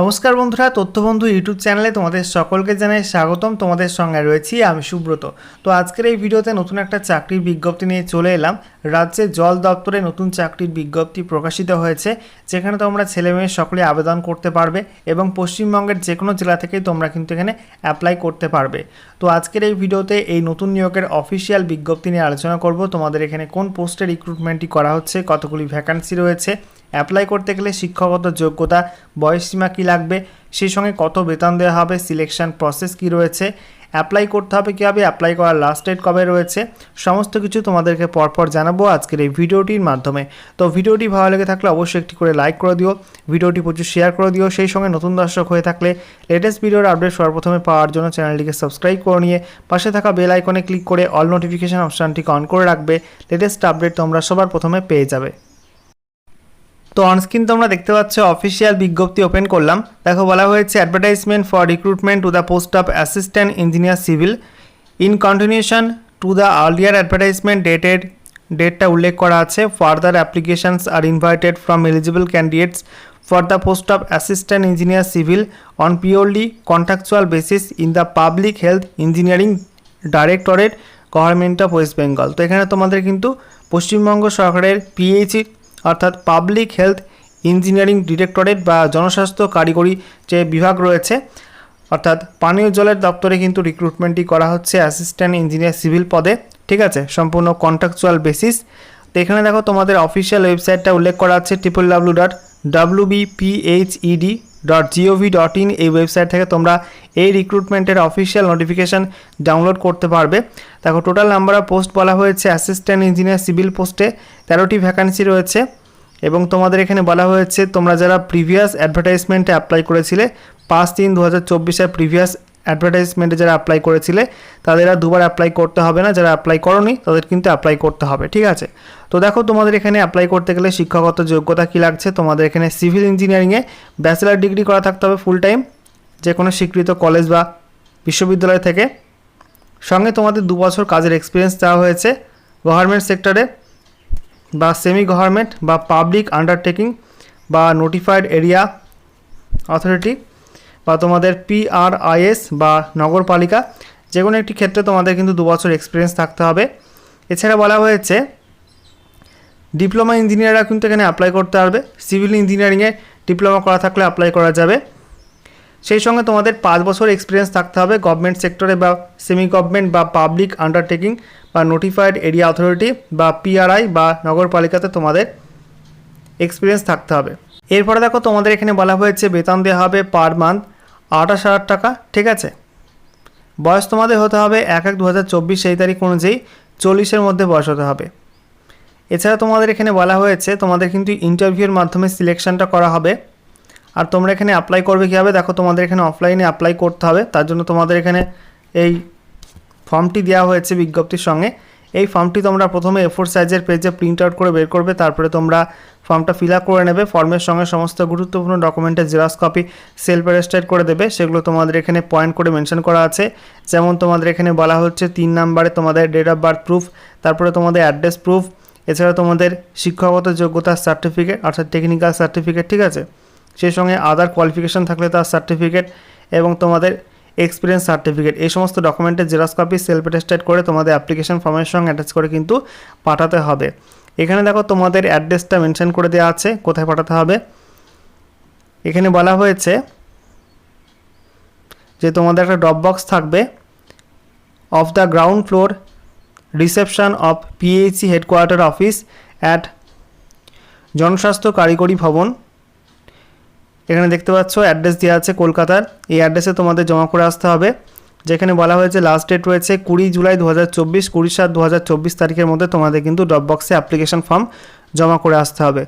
নমস্কার বন্ধুরা, তথ্যবন্ধু ইউটিউব চ্যানেলে তোমাদের সকলকে জানাই স্বাগতম। তোমাদের সঙ্গে রয়েছি আমি সুব্রত। তো আজকের এই ভিডিওতে নতুন একটা চাকরির বিজ্ঞপ্তি নিয়ে চলে এলাম। রাজ্যে জল দপ্তরে নতুন চাকরির বিজ্ঞপ্তি প্রকাশিত হয়েছে, যেখানে তোমরা ছেলে মেয়ে সকলে আবেদন করতে পারবে এবং পশ্চিমবঙ্গের যে কোনো জেলা থেকেই তোমরা কিন্তু এখানে অ্যাপ্লাই করতে পারবে। তো আজকের এই ভিডিওতে এই নতুন নিয়োগের অফিসিয়াল বিজ্ঞপ্তি নিয়ে আলোচনা করব। তোমাদের এখানে কোন পোস্টে রিক্রুটমেন্টটি করা হচ্ছে, কতগুলি ভ্যাকান্সি রয়েছে অ্যাপ্লাই করতে গেলে শিক্ষাগত যোগ্যতা, বয়সসীমা কী লাগবে, সেই সঙ্গে কত বেতন দেওয়া হবে সিলেকশন প্রসেস কী রয়েছে অ্যাপ্লাই করতে হবে কীভাবে অ্যাপ্লাই করার লাস্ট ডেট কবে রয়েছে, সমস্ত কিছু তোমাদেরকে পরপর জানাব আজকের এই ভিডিওটির মাধ্যমে। তো ভিডিওটি ভালো লেগে থাকলে অবশ্যই একটি করে লাইক করে দিও, ভিডিওটি প্রচুর শেয়ার করে দিও, সেই সঙ্গে নতুন দর্শক হয়ে থাকলে লেটেস্ট ভিডিওর আপডেট সর্বপ্রথমে পাওয়ার জন্য চ্যানেলটিকে সাবস্ক্রাইব করে নিয়ে পাশে থাকা বেল আইকনে ক্লিক করে অল নোটিফিকেশান অপশানটিকে অন করে রাখবে লেটেস্ট আপডেট তোমরা সবার প্রথমে পেয়ে যাবে। তো অনস্ক্রিন তোমরা দেখতে পাচ্ছ অফিসিয়াল বিজ্ঞপ্তি ওপেন করলাম। দেখো বলা হয়েছে advertisement for recruitment to the post of assistant engineer civil in continuation to the earlier advertisement dated ডেটটা উল্লেখ করা আছে further applications are invited from eligible candidates for the post of assistant engineer civil on purely contractual basis in the public health engineering directorate government of West Bengal তো এখানে তোমাদের কিন্তু পশ্চিমবঙ্গ সরকারের PHE অর্থাৎ পাবলিক হেলথ ইঞ্জিনিয়ারিং ডিরেক্টরেট বা জনস্বাস্থ্য কারিগরি যে বিভাগ রয়েছে, অর্থাৎ পানীয় জলের দপ্তরে কিন্তু রিক্রুটমেন্টটি করা হচ্ছে অ্যাসিস্ট্যান্ট ইঞ্জিনিয়ার সিভিল পদে, ঠিক আছে? সম্পূর্ণ কন্ট্রাকচুয়াল বেসিস তো এখানে দেখো তোমাদের অফিসিয়াল ওয়েবসাইটটা উল্লেখ করা আছে triple W dot W BPHED dot GOV dot in এই ওয়েবসাইট থেকে তোমরা এই রিক্রুটমেন্টের অফিসিয়াল নোটিফিকেশান ডাউনলোড করতে পারবে। দেখো টোটাল নাম্বার অফ পোস্ট বলা হয়েছে অ্যাসিস্ট্যান্ট ইঞ্জিনিয়ার সিভিল পোস্টে তেরোটি ভ্যাকান্সি রয়েছে এবং তোমাদের এখানে বলা হয়েছে, তোমরা যারা প্রিভিয়াস অ্যাডভার্টাইজমেন্টে অ্যাপ্লাই করেছিলে, পাঁচ তিন দু হাজার চব্বিশের প্রিভিয়াস অ্যাডভার্টাইজমেন্টে যারা অ্যাপ্লাই করেছিলে, তাদের আর দুবার অ্যাপ্লাই করতে হবে না, যারা অ্যাপ্লাই করনি, তাদের কিন্তু অ্যাপ্লাই করতে হবে, ঠিক আছে? তো দেখো তোমাদের এখানে অ্যাপ্লাই করতে গেলে শিক্ষাগত যোগ্যতা কী লাগছে? তোমাদের এখানে সিভিল ইঞ্জিনিয়ারিংয়ে ব্যাচেলার ডিগ্রি করা থাকতে হবে ফুল টাইম যে কোনো স্বীকৃত কলেজ বা বিশ্ববিদ্যালয় থেকে। সঙ্গে তোমাদের দু বছর কাজের এক্সপিরিয়েন্স দেওয়া হয়েছে গভর্নমেন্ট সেক্টরে বা সেমি গভর্নমেন্ট বা পাবলিক আন্ডারটেকিং বা নোটিফাইড এরিয়া অথরিটি বা তোমাদের পিআরআইএস বা নগরপালিকা যে কোনো একটি ক্ষেত্রে তোমাদের কিন্তু দু বছর এক্সপিরিয়েন্স থাকতে হবে। এছাড়া বলা হয়েছে ডিপ্লোমা ইঞ্জিনিয়াররা কিন্তু এখানে অ্যাপ্লাই করতে পারবে। সিভিল ইঞ্জিনিয়ারিংয়ে ডিপ্লোমা করা থাকলে অ্যাপ্লাই করা যাবে। সেই সঙ্গে তোমাদের পাঁচ বছর এক্সপিরিয়েন্স থাকতে হবে গভর্নমেন্ট সেক্টরে বা সেমি গভর্নমেন্ট বা পাবলিক আন্ডারটেকিং বা নোটিফাইড এরিয়া অথরিটি বা পিআরআই বা নগরপালিকাতে তোমাদের এক্সপিরিয়েন্স থাকতে হবে। এরপরে দেখো তোমাদের এখানে বলা হয়েছে বেতন দেওয়া হবে পার মান্থ আঠাশ হাজার টাকা, ঠিক আছে? বয়স তোমাদের হতে হবে এক এক দু হাজার চব্বিশ সেই তারিখ অনুযায়ী চল্লিশের মধ্যে বয়স হতে হবে। এছাড়া তোমাদের এখানে বলা হয়েছে, তোমাদের কিন্তু ইন্টারভিউর মাধ্যমে সিলেকশনটা করা হবে। আর তোমরা এখানে অ্যাপ্লাই করবে কীভাবে? দেখো, তোমাদের এখানে অফলাইনে অ্যাপ্লাই করতে হবে। তার জন্য তোমাদের এখানে এই ফর্মটি দেওয়া হয়েছে বিজ্ঞপ্তির সঙ্গে। এই ফর্মটি তোমরা প্রথমে এফোর সাইজের পেজে প্রিন্ট আউট করে বের করবে। তারপরে তোমরা ফর্মটা ফিল করে নেবে, ফর্মের সঙ্গে সমস্ত গুরুত্বপূর্ণ ডকুমেন্টের জেরক্স কপি সেলফ অ্যারেস্টেড করে দেবে, সেগুলো তোমাদের এখানে পয়েন্ট করে মেনশন করা আছে। যেমন তোমাদের এখানে বলা হচ্ছে তিন নাম্বারে তোমাদের ডেট অফ বার্থ প্রুফ তারপরে তোমাদের অ্যাড্রেস প্রুফ এছাড়া তোমাদের শিক্ষাগত যোগ্যতার সার্টিফিকেট অর্থাৎ টেকনিক্যাল সার্টিফিকেট ঠিক আছে? সেই সঙ্গে আদার কোয়ালিফিকেশান থাকলে তার সার্টিফিকেট এবং তোমাদের এক্সপিরিয়েন্স সার্টিফিকেট এই সমস্ত ডকুমেন্টের জেরক্স কপি সেলফ অ্যাটেস্টেড করে তোমাদের অ্যাপ্লিকেশন ফর্মের সঙ্গে অ্যাটাচ করে কিন্তু পাঠাতে হবে। এখানে দেখো তোমাদের অ্যাড্রেসটা মেনশন করে দেওয়া আছে, কোথায় পাঠাতে হবে। এখানে বলা হয়েছে যে তোমাদের একটা ড্রপ বক্স থাকবে of the ground floor reception of PHE headquarter office at Janaswasthya Karigari Bhavan এখানে দেখতে পাচ্ছ, অ্যাড্রেস দেওয়া আছে কলকাতার। এই অ্যাড্রেসে তোমাদের জমা করে আসতে হবে। যেখানে বলা হয়েছে লাস্ট ডেট রয়েছে কুড়ি জুলাই দু হাজার চব্বিশ, কুড়ি সাত দু হাজার চব্বিশ তারিখের মধ্যে তোমাদের কিন্তু ড্রপ বক্সে অ্যাপ্লিকেশন ফর্ম জমা করে আসতে হবে।